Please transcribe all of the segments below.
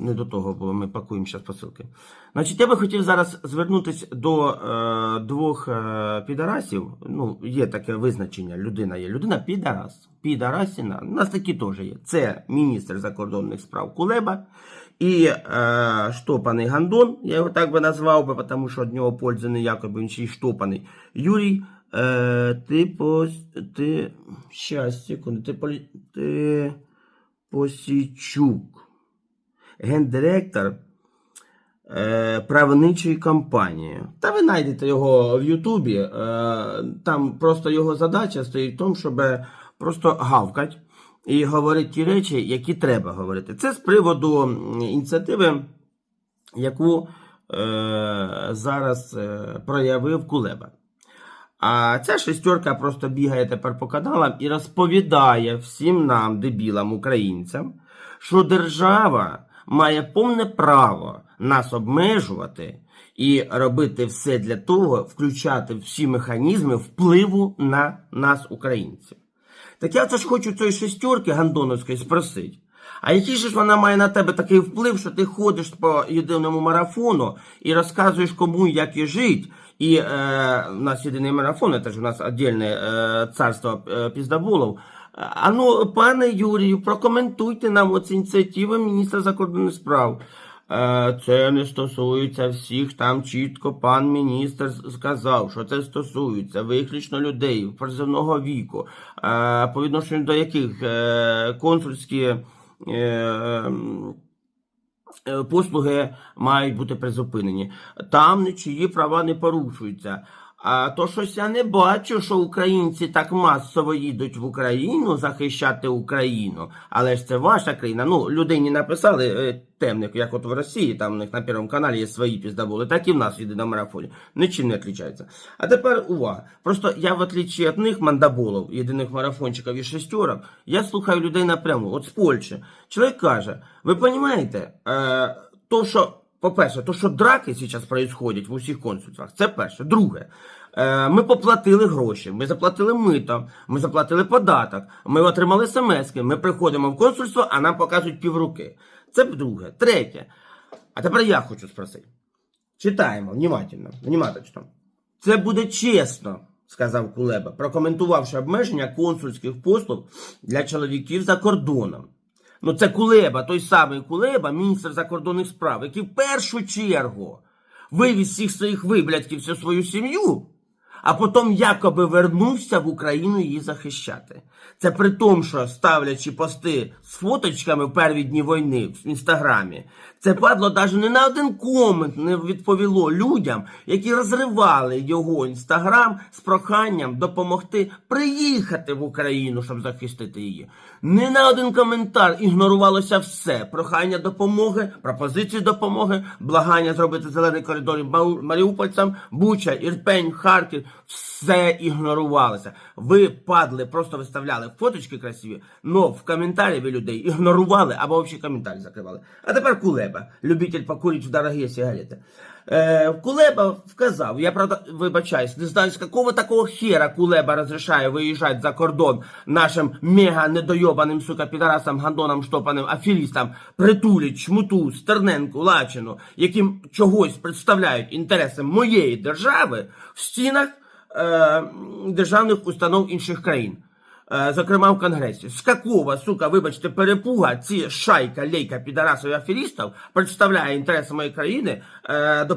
не до того було, ми пакуємо зараз посилки. Значить, я би хотів зараз звернутися до е, двох е, підарасів. Ну, є таке визначення, людина є. Людина підарас. Підарасіна. У нас такі теж є. Це міністр закордонних справ Кулеба і е, штопаний Гандон, я його так би назвав, би, тому що від нього пользи ніякої, бо він ще й штопаний. Юрій, е, ти по... ти... Щас, секунду, ти, полі... ти Посічук гендиректор е, правничої компанії. Та ви знайдете його в Ютубі. Е, там просто його задача стоїть в тому, щоб просто гавкати і говорити ті речі, які треба говорити. Це з приводу ініціативи, яку е, зараз проявив Кулеба. А ця шестерка просто бігає тепер по каналам і розповідає всім нам, дебілам, українцям, що держава має повне право нас обмежувати і робити все для того, включати всі механізми впливу на нас, українців. Так я це ж хочу цієї шестерки гандоновської спросити. А який ж вона має на тебе такий вплив, що ти ходиш по єдиному марафону і розказуєш кому як і жить? І е, у нас єдиний марафон, це ж у нас віддільне е, царство е, піздаболов. А ну, пане Юрію, прокоментуйте нам оці ініціативи міністра закордонних справ. Е, Це не стосується всіх. Там чітко пан міністр сказав, що це стосується виключно людей призовного віку, е, по відношенню до яких е, консульські е, м, е, послуги мають бути призупинені. Там нічиї права не порушуються. А то щось я не бачу, що українці так масово їдуть в Україну захищати Україну. Але ж це ваша країна. Ну, людині написали е, темник, як от в Росії, там у них на Первому каналі є свої піздаболи, так і в нас в єдиному марафоні. Нічим не відрізняється. А тепер увага. Просто я, в отличие від них, мандаболов, єдиних марафончиків і шестерок, я слухаю людей напряму, от з Польщі. Чоловік каже: ви розумієте, е, то, що. По-перше, то, що драки зараз происходять в усіх консульствах, це перше. Друге, е, ми поплатили гроші, ми заплатили мито, ми заплатили податок, ми отримали смс, ми приходимо в консульство, а нам показують півруки. Це друге. Третє. А тепер я хочу спросити. Читаємо, внимательно, внимательно. Це буде чесно, сказав Кулеба, прокоментувавши обмеження консульських послуг для чоловіків за кордоном. Ну, це Кулеба, той самий Кулеба, міністр закордонних справ, який в першу чергу вивіз всіх своїх виблядків всю свою сім'ю, а потім якоби вернувся в Україну її захищати. Це при тому, що ставлячи пости з фоточками в перві дні війни в інстаграмі, це падло навіть не на один комент не відповіло людям, які розривали його інстаграм з проханням допомогти приїхати в Україну, щоб захистити її. Не на один коментар ігнорувалося все: прохання допомоги, пропозиції допомоги, благання зробити зелений коридор маріупольцям, Буча, Ірпень, Харків. Все ігнорувалося. Ви падли, просто виставляли фоточки красиві, но в коментарі ви людей ігнорували або взагалі коментарі закривали. А тепер Кулеба, любитель покурити в дорогі сигарети. Е, Кулеба вказав, я правда вибачаюсь, не знаю, з якого такого хера Кулеба розрішає виїжджати за кордон нашим мега недойобаним, сука, підарасам, гандонам, штопаним, аферістам, притулі, чмуту, Стерненку, Лачину, яким чогось представляють інтереси моєї держави в стінах державних установ інших країн. Е, Зокрема, в Конгресі. З какого, сука, вибачте, перепуга ці шайка, лейка, підарасів і аферістів представляє інтереси моєї країни е,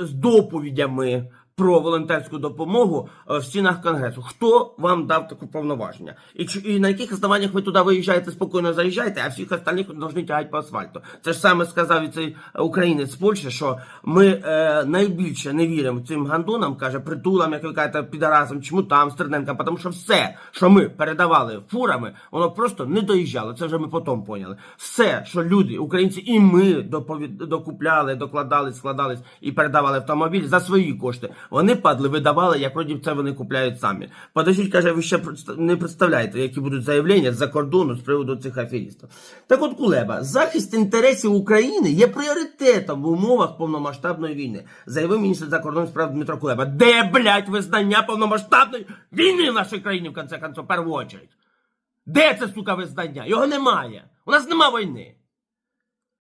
з доповідями про волонтерську допомогу е, в стінах Конгресу. Хто вам дав таке повноваження? І, і на яких основаннях ви туди виїжджаєте, спокійно заїжджаєте, а всіх остальних повинні тягати по асфальту? Це ж саме сказав і цей українець з Польщі, що ми е, найбільше не віримо цим гандонам, каже, притулам, як ви кажете, підарасам, чмутам, стерненкам, тому що все, що ми передавали фурами, воно просто не доїжджало. Це вже ми потім поняли. Все, що люди, українці, і ми доповід... докупляли, докладали, складались і передавали автомобіль за свої кошти. Вони падли, видавали, як вроді це вони купляють самі. Подождіть, каже, ви ще не представляєте, які будуть заявлення з-за кордону з приводу цих аферістів. Так от, Кулеба, захист інтересів України є пріоритетом в умовах повномасштабної війни, заявив міністр закордонних справ Дмитро Кулеба. Де, блядь, визнання повномасштабної війни в нашій країні, в конце концов, в першу очередь? Де це, сука, визнання? Його немає. У нас нема війни.